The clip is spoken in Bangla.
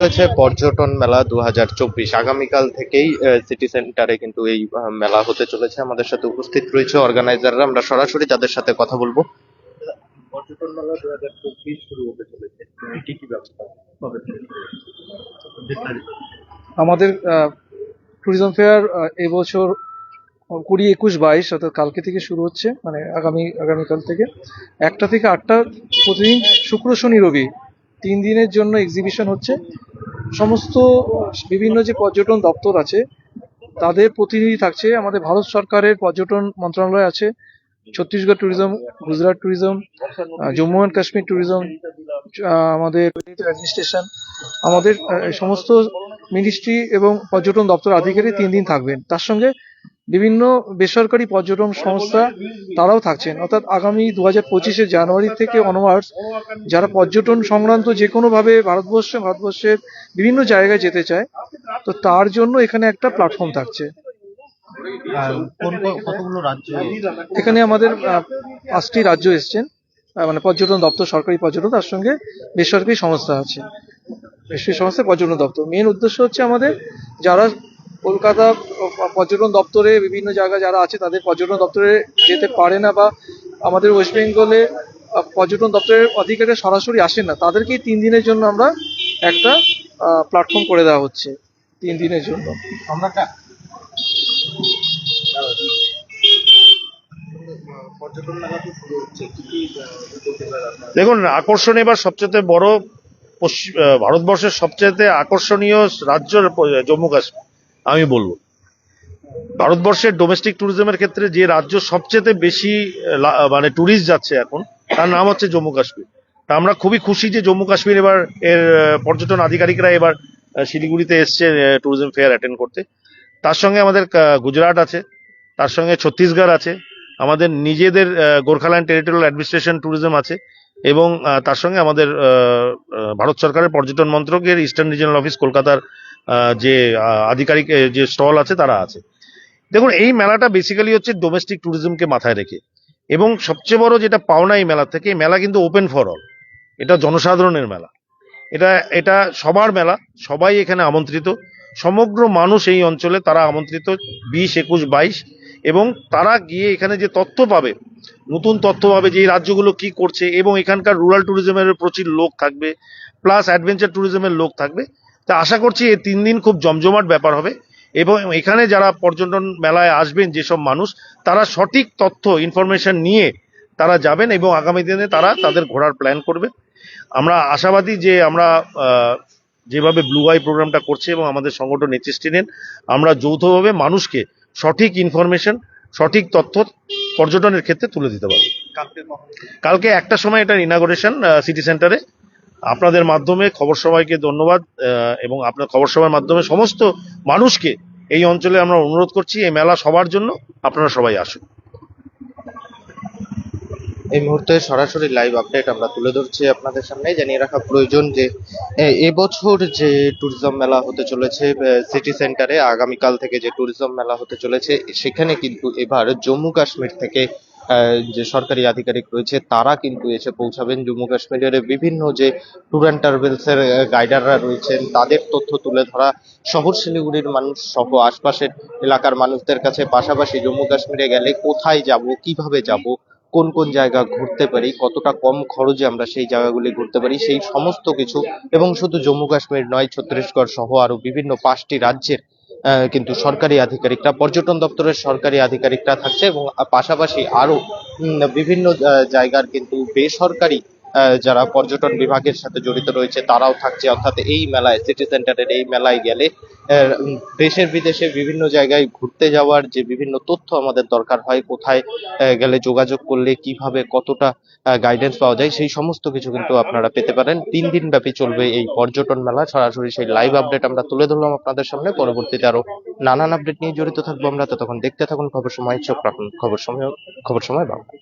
হয়েছে পর্যটন মেলা দু হাজার চব্বিশ। আগামীকাল থেকেই সিটি সেন্টারে কিন্তু এই মেলা হতে চলেছে। আমাদের সাথে উপস্থিত রয়েছে অর্গানাইজাররা আমরা সরাসরি তাদের সাথে কথা বলব। পর্যটন মেলা দু হাজার চব্বিশ শুরু হতে চলেছে। কি কি ব্যবস্থা আমাদের ট্যুরিজম ফেয়ার এবছর কুড়ি একুশ বাইশ অর্থাৎ কালকে থেকে শুরু হচ্ছে। মানে আগামী আগামীকাল থেকে। একটা থেকে আটটা প্রতিদিন শুক্র শনি রবি তিন দিনের জন্য এক্সিবিশন হচ্ছে। সমস্ত বিভিন্ন যে পর্যটন দপ্তর আছে, তাদের প্রতিনিধি থাকছে। আমাদের ভারত সরকারের পর্যটন মন্ত্রণালয় আছে, Chhattisgarh tourism Gujarat tourism Jammu and Kashmir tourism আমাদের অ্যাডমিনিস্ট্রেশন আমাদের সমস্ত মিনিস্ট্রি এবং পর্যটন দপ্তর আধিকারিক তিন দিন থাকবেন। তার সঙ্গে বিভিন্ন বেসরকারি পর্যটন সংস্থা তারাও থাকছেন। অর্থাৎ আগামী দু হাজার পঁচিশে জানুয়ারি থেকে অনওয়ার্ডস যারা পর্যটন সংক্রান্ত যে কোনোভাবে ভারতবর্ষে ভারতবর্ষের বিভিন্ন জায়গায় যেতে চায় তো তার জন্য এখানে একটা প্ল্যাটফর্ম থাকছে। কতগুলো রাজ্য? এখানে আমাদের পাঁচটি রাজ্য এসছেন। মানে পর্যটন দপ্তর সরকারি পর্যটন তার সঙ্গে বেসরকারি সংস্থা আছে। বেসরকারি সংস্থা পর্যটন দপ্তর। মেন উদ্দেশ্য হচ্ছে আমাদের যারা কলকাতা পর্যটন দপ্তরে বিভিন্ন জায়গায় যারা আছে তাদের পর্যটন দপ্তরে যেতে পারে না বা আমাদের ওয়েস্ট বেঙ্গলে পর্যটন দপ্তরের অধিকারে সরাসরি আসেন না তাদেরকে তিন দিনের জন্য আমরা একটা প্ল্যাটফর্ম করে দেওয়া হচ্ছে তিন দিনের জন্য আমরা? দেখুন আকর্ষণ এবার সবচেয়ে বড় পশ্চিম ভারতবর্ষের সবচেয়ে আকর্ষণীয় রাজ্য জম্মু কাশ্মীর আমি বলব। ভারতবর্ষের ডোমেস্টিক ট্যুরিজমের ক্ষেত্রে যে রাজ্য সবচেয়ে বেশি মানে ট্যুরিস্ট যাচ্ছে এখন, তার নাম হচ্ছে জম্মু কাশ্মীর। তা আমরা খুবই খুশি যে জম্মু কাশ্মীর এবার, এর পর্যটন আধিকারিকরা এবার শিলিগুড়িতে এসছে ট্যুরিজম ফেয়ার অ্যাটেন্ড করতে। তার সঙ্গে আমাদের গুজরাট আছে, তার সঙ্গে ছত্তিশগড় আছে, আমাদের নিজেদের গোর্খাল্যান্ড টেরিটোরিয়াল অ্যাডমিনিস্ট্রেশন ট্যুরিজম আছে, এবং তার সঙ্গে আমাদের ভারত সরকারের পর্যটন মন্ত্রকের ইস্টার্ন রিজিনাল অফিস কলকাতার যে আধিকারিক যে স্টল আছে তারা আছে। দেখুন, এই মেলাটা বেসিক্যালি হচ্ছে ডোমেস্টিক ট্যুরিজমকে মাথায় রেখে। এবং সবচেয়ে বড় যেটা পাওনা এই মেলা থেকে, মেলা কিন্তু ওপেন ফর অল এটা জনসাধারণের মেলা। এটা এটা সবার মেলা, সবাই এখানে আমন্ত্রিত। সমগ্র মানুষ এই অঞ্চলে, তারা আমন্ত্রিত বিশ, একুশ, বাইশ। এবং তারা গিয়ে এখানে যে তথ্য পাবে, নতুন তথ্য পাবে যে এই রাজ্যগুলো কি করছে, এবং এখানকার রুরাল ট্যুরিজমের প্রচুর লোক থাকবে প্লাস অ্যাডভেঞ্চার ট্যুরিজমের লোক থাকবে তা আশা করছি এই তিন দিন খুব জমজমাট ব্যাপার হবে এবং এখানে যারা পর্যটন মেলায় আসবেন যেসব মানুষ তারা সঠিক তথ্য ইনফরমেশন নিয়ে তারা যাবেন এবং আগামী দিনে তারা তাদের ঘোরার প্ল্যান করবে আমরা আশাবাদী যে আমরা যেভাবে ব্লু আই প্রোগ্রামটা করছে এবং আমাদের সংগঠন এইচএসটি নেন আমরা যৌথভাবে মানুষকে সঠিক ইনফরমেশন সঠিক তথ্য পর্যটনের ক্ষেত্রে তুলে দিতে পারব। কালকে কালকে একটা সময় এটার ইনাগোরেশন সিটি সেন্টারে আপনাদের মাধ্যমে খবর সবাইকে ধন্যবাদ এবং আপনার খবর সভার মাধ্যমে সমস্ত মানুষকে এই অঞ্চলে আমরা অনুরোধ করছি, এই মেলা সবার জন্য আপনারা সবাই আসুন। এই মুহূর্তে সরাসরি লাইভ আপডেট আমরা তুলে ধরছি আপনাদের সামনে, জানিয়ে রাখা প্রয়োজন যে এবছর যে ট্যুরিজম মেলা হতে চলেছে সিটি সেন্টারে আগামীকাল থেকে যে ট্যুরিজম মেলা হতে চলেছে, সেখানে কিন্তু এবার জম্মু কাশ্মীর থেকে যে সরকারি আধিকারিক রয়েছে, তারা কিন্তু এসে পৌঁছাবেন জম্মু কাশ্মীরের বিভিন্ন যে ট্যুর অ্যান্ড ট্রাভেলস এর গাইডাররা রয়েছেন, তাদের তথ্য তুলে ধরা, শহর শিলিগুড়ির মানুষ সহ আশপাশের এলাকার মানুষদের কাছে পাশাপাশি জম্মু কাশ্মীরে গেলে কোথায় যাব, কীভাবে যাব, কোন কোন জায়গা ঘুরতে পারি, কতটা কম খরচে আমরা সেই জায়গাগুলি ঘুরতে পারি, সেই সমস্ত কিছু, এবং শুধু জম্মু কাশ্মীর নয়, ছত্তিশগড় সহ আরও বিভিন্ন পাঁচটি রাজ্যের কিন্তু সরকারি আধিকারিকরা, পর্যটন দপ্তরের সরকারি আধিকারিকরা থাকছে এবং পাশাপাশি আরও বিভিন্ন জায়গার কিন্তু বেসরকারি যারা পর্যটন বিভাগের সাথে জড়িত রয়েছে, তারাও থাকছে। অর্থাৎ এই মেলায় সিটি সেন্টারের এই মেলায় গেলে দেশের বিদেশে বিভিন্ন জায়গায় ঘুরতে যাওয়ার যে বিভিন্ন তথ্য আমাদের দরকার হয়, কোথায় গেলে যোগাযোগ করলে কীভাবে, কতটা গাইডেন্স পাওয়া যায়, সেই সমস্ত কিছু কিন্তু আপনারা পেতে পারেন। তিন দিন ব্যাপী চলবে এই পর্যটন মেলা। সরাসরি সেই লাইভ আপডেট আমরা তুলে ধরলাম আপনাদের সামনে। পরবর্তীতে আরও নানান আপডেট নিয়ে জড়িত থাকব আমরা। ততক্ষণ দেখতে থাকুন খবর সময়, চোখ রাখুন খবর সময় খবর সময় বাংলা।